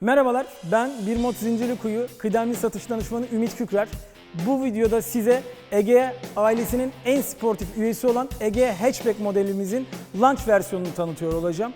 Merhabalar, ben Bir Mod Zincirlikuyu kıdemli satış danışmanı Ümit Kükrer. Bu videoda size Ege ailesinin en sportif üyesi olan Ege Hatchback modelimizin launch versiyonunu tanıtıyor olacağım.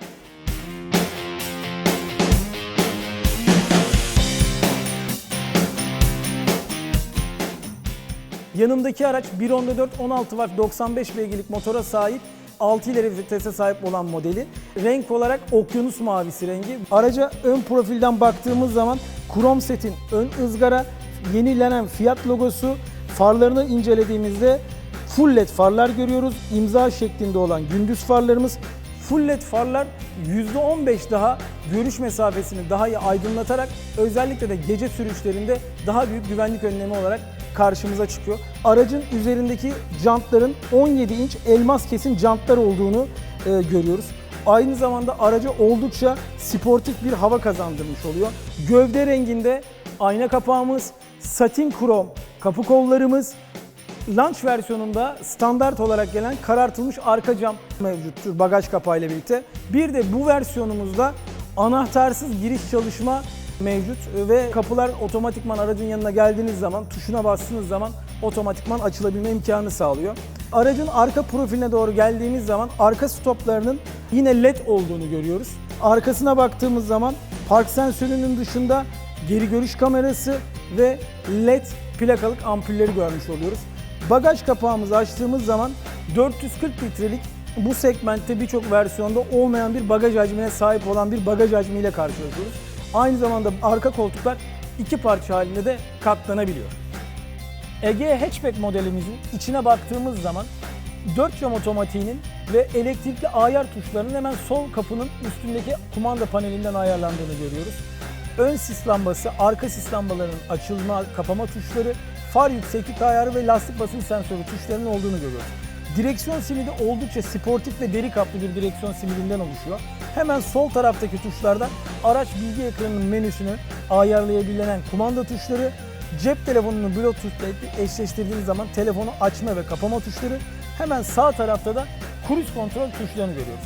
Yanımdaki araç 1.4 16 watt 95 beygirlik motora sahip 6 ileri vitese sahip olan modeli. Renk olarak okyanus mavisi rengi. Araca ön profilden baktığımız zaman krom setin ön ızgara, yenilenen Fiat logosu, farlarını incelediğimizde full led farlar görüyoruz. İmza şeklinde olan gündüz farlarımız. Full led farlar %15 daha görüş mesafesini daha iyi aydınlatarak özellikle de gece sürüşlerinde daha büyük güvenlik önlemi olarak karşımıza çıkıyor. Aracın üzerindeki jantların 17 inç elmas kesim jantlar olduğunu e, görüyoruz. Aynı zamanda araca oldukça sportif bir hava kazandırmış oluyor. Gövde renginde ayna kapağımız, satin krom kapı kollarımız, Launch versiyonunda standart olarak gelen karartılmış arka cam mevcuttur bagaj kapağıyla birlikte. Bir de bu versiyonumuzda anahtarsız giriş çalışma mevcut ve kapılar otomatikman aracın yanına geldiğiniz zaman tuşuna bastığınız zaman otomatikman açılabilme imkanı sağlıyor. Aracın arka profiline doğru geldiğimiz zaman arka stoplarının yine led olduğunu görüyoruz. Arkasına baktığımız zaman park sensörünün dışında geri görüş kamerası ve led plakalık ampulleri görmüş oluyoruz. Bagaj kapağımızı açtığımız zaman 440 litrelik bu segmentte birçok versiyonda olmayan bir bagaj hacmine sahip olan bir bagaj hacmiyle karşılaşıyoruz. Aynı zamanda arka koltuklar iki parça halinde de katlanabiliyor. Ege Hatchback modelimizin içine baktığımız zaman 4 cam otomatiğinin ve elektrikli ayar tuşlarının hemen sol kapının üstündeki kumanda panelinden ayarlandığını görüyoruz. Ön sis lambası, arka sis lambalarının açılma, kapama tuşları, far yükseklik ayarı ve lastik basınç sensörü tuşlarının olduğunu görüyoruz. Direksiyon simidi oldukça sportif ve deri kaplı bir direksiyon simidinden oluşuyor. Hemen sol taraftaki tuşlarda araç bilgi ekranının menüsünü ayarlayabilen kumanda tuşları, cep telefonunu Bluetooth ile eşleştirdiğiniz zaman telefonu açma ve kapama tuşları, hemen sağ tarafta da cruise kontrol tuşlarını görüyoruz.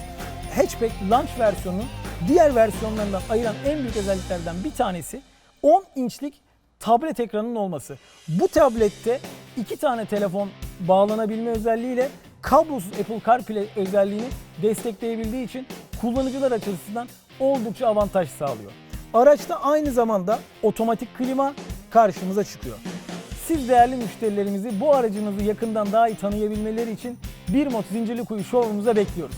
Hatchback Launch versiyonunun diğer versiyonlarından ayıran en büyük özelliklerden bir tanesi 10 inçlik tablet ekranının olması. Bu tablette iki tane telefon bağlanabilme özelliğiyle kablosuz Apple CarPlay özelliğini destekleyebildiği için kullanıcılar açısından oldukça avantaj sağlıyor. Araçta aynı zamanda otomatik klima karşımıza çıkıyor. Siz değerli müşterilerimizi bu aracınızı yakından daha iyi tanıyabilmeleri için Bir Mod Zincirlikuyu showroom'umuza bekliyoruz.